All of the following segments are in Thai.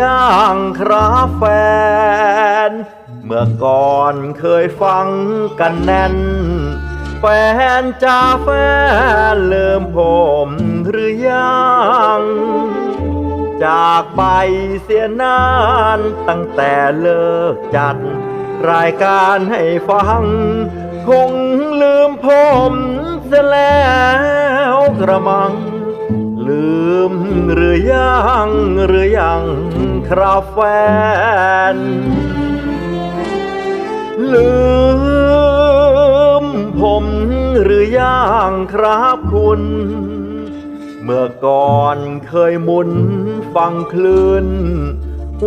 ย่างครับแฟน เมื่อก่อนเคยฟังกันแน่น แฟนจ้าแฟนเริ่มผมหรือยัง จากไปเสียนานตั้งแต่เลิกจัด รายการให้ฟัง คงลืมผมเสียแล้วกระมัง ลืมหรือยังหรือยังครับแฟน ลืมผมหรือยังครับคุณ เมื่อก่อนเคยมุนฟังคลื่น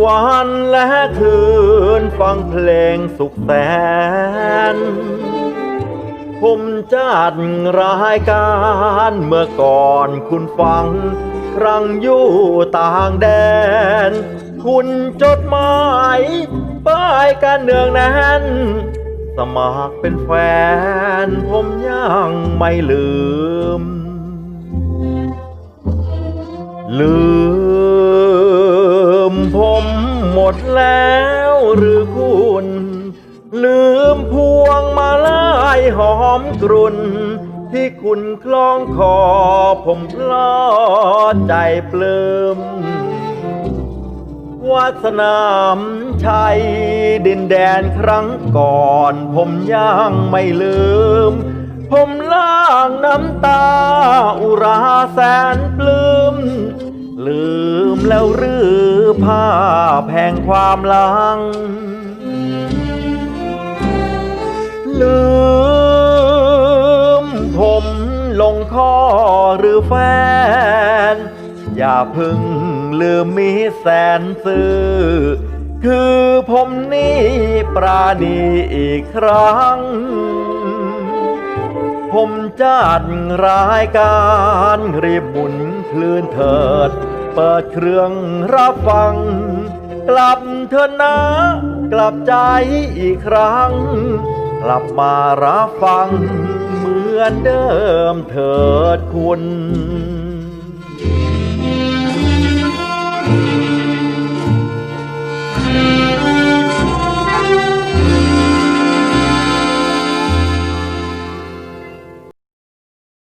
วันและคืนฟังเพลงสุขแสน ผมจัดรายการเมื่อก่อนคุณฟัง ครั้งอยู่ต่างแดน คุณจดหมายป้ายกันเนืองแน่น สมัครเป็นแฟน ผมยังไม่ลืม ลืมผมหมดแล้วหรือคุณ ลืมพวงมาลายหอมกรุ่น ที่คุณคล้องคอผมพลอใจปลื้มวาสนามชัยดินแดนครั้งก่อน ผมยังไม่ลืม ผมล้างน้ำตาอุราแสนปลื้มลืมแล้วรือภาแห่งความหลัง ลงคอหรือแฟน อย่าพึ่งลืมมีแสนซื้อ คือผมนี่ปราณีอีกครั้ง ผมจัดรายการรีบหมุนคลื่นเถิด เปิดเครื่องรับฟัง กลับเถอะนะ กลับใจอีกครั้ง ลับมารับฟังเหมือนเดิมเถิดคุณ